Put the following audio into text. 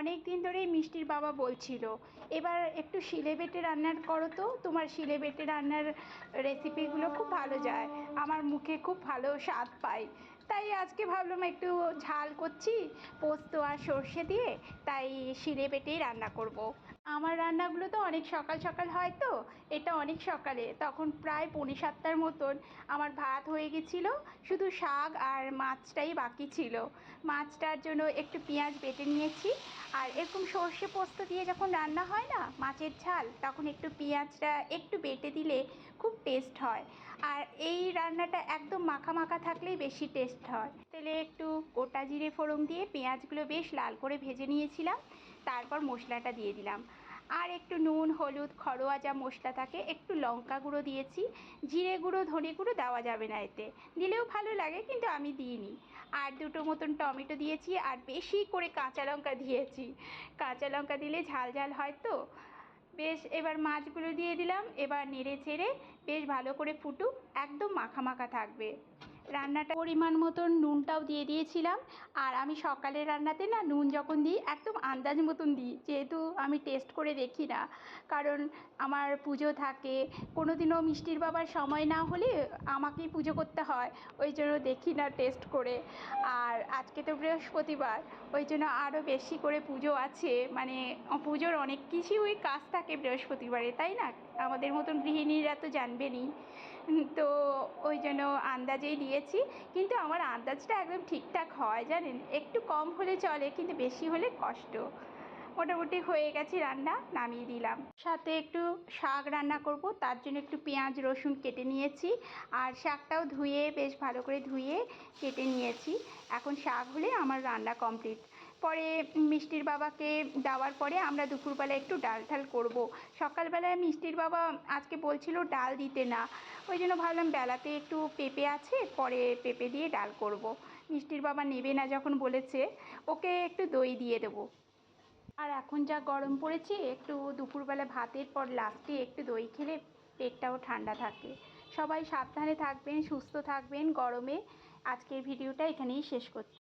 অনেক দিন ধরেই মিষ্টির বাবা বলছিল, এবার একটু শিলে বেটে রান্নার করো তো, তোমার শিলে বেটে রান্নার রেসিপিগুলো খুব ভালো যায়, আমার মুখে খুব ভালো স্বাদ পাই তাই আজকে ভাবলাম একটু ঝাল করছি, পোস্ত আর সর্ষে দিয়ে, তাই শিলে বেটেই রান্না করব। আমার রান্নাগুলো তো অনেক সকাল সকাল হয় তো, এটা অনেক সকালে। তখন প্রায় পৌনে সাতটার মতন আমার ভাত হয়ে গেছিল, শুধু শাক আর মাছটাই বাকি ছিল। মাছটার জন্য একটু পেঁয়াজ বেটে নিয়েছি, আর এরকম সর্ষে পোস্ত দিয়ে যখন রান্না হয় না, মাছের ঝাল, তখন একটু পেঁয়াজটা একটু বেটে দিলে খুব টেস্ট হয়। আর এই রান্নাটা একদম মাখা মাখা থাকলেই বেশি টেস্ট হয়। তেলে একটু গোটা জিরে ফোড়ন দিয়ে পেঁয়াজগুলো বেশ লাল করে ভেজে নিয়েছিলাম। তারপর মশলাটা দিয়ে দিলাম। আর একটু নুন, হলুদ, ঘরোয়া যা মশলা থাকে, একটু লঙ্কা গুঁড়ো দিয়েছি। জিরে গুঁড়ো, ধনে গুঁড়ো দেওয়া যাবে না এতে। দিলেও ভালো লাগে, কিন্তু আমি দিইনি। আর দুটো মতন টমেটো দিয়েছি আর বেশি করে কাঁচা লঙ্কা দিয়েছি। কাঁচা লঙ্কা দিলে ঝাল ঝাল হয় তো। বেশ, এবার মাছগুলো দিয়ে দিলাম। এবার নেড়ে চেড়ে বেশ ভালো করে ফুটুক। একদম মাখা মাখা থাকবে। রান্নাটা পরিমাণ মতন নুনটাও দিয়ে দিয়েছিলাম। আর আমি সকালের রান্নাতে না নুন যখন দিই, একদম আন্দাজ মতন দিই, যেহেতু আমি টেস্ট করে দেখি না। কারণ আমার পুজো থাকে কোনো দিনও মিষ্টির বাবার সময় না হলে আমাকেই পুজো করতে হয়, ওই জন্য দেখি না টেস্ট করে। আর আজকে তো বৃহস্পতিবার, ওই জন্য আরও বেশি করে পুজো আছে। মানে পুজোর অনেক কিছুই কাজ থাকে বৃহস্পতিবারে, তাই না? আমাদের মতন গৃহিণীরা তো জানবেনই। তো ওই জন্য আন্দাজেই দিয়েছি কিন্তু আমার আন্দাজটা একদম ঠিকঠাক হয়, জানেন? একটু কম হলে চলে, কিন্তু বেশি হলে কষ্ট। মোটামুটি হয়ে গেছে রান্না, নামিয়ে দিলাম। সাথে একটু শাক রান্না করব, তার জন্য একটু পেঁয়াজ, রসুন কেটে নিয়েছি। আর শাকটাও ধুয়ে, বেশ ভালো করে ধুয়ে কেটে নিয়েছি। এখন শাক হলে আমার রান্না কমপ্লিট। পরে মিষ্টির বাবাকে দেওয়ার পরে আমরা দুপুরবেলা একটু ডাল ঠাল করব। সকালবেলায় মিষ্টির বাবা আজকে বলছিল ডাল দিতে না। ওই জন্য ভাবলাম বেলাতে একটু পেঁপে আছে, পরে পেঁপে দিয়ে ডাল করব। মিষ্টির বাবা নেবে না যখন বলেছে, ওকে একটু দই দিয়ে দেবো। আর এখন যা গরম পড়েছে, একটু দুপুরবেলা ভাতের পর লাস্টে একটু দই খেলে পেটটাও ঠান্ডা থাকে। সবাই সাবধানে থাকবেন, সুস্থ থাকবেন গরমে। আজকের ভিডিওটা এখানেই শেষ করছি।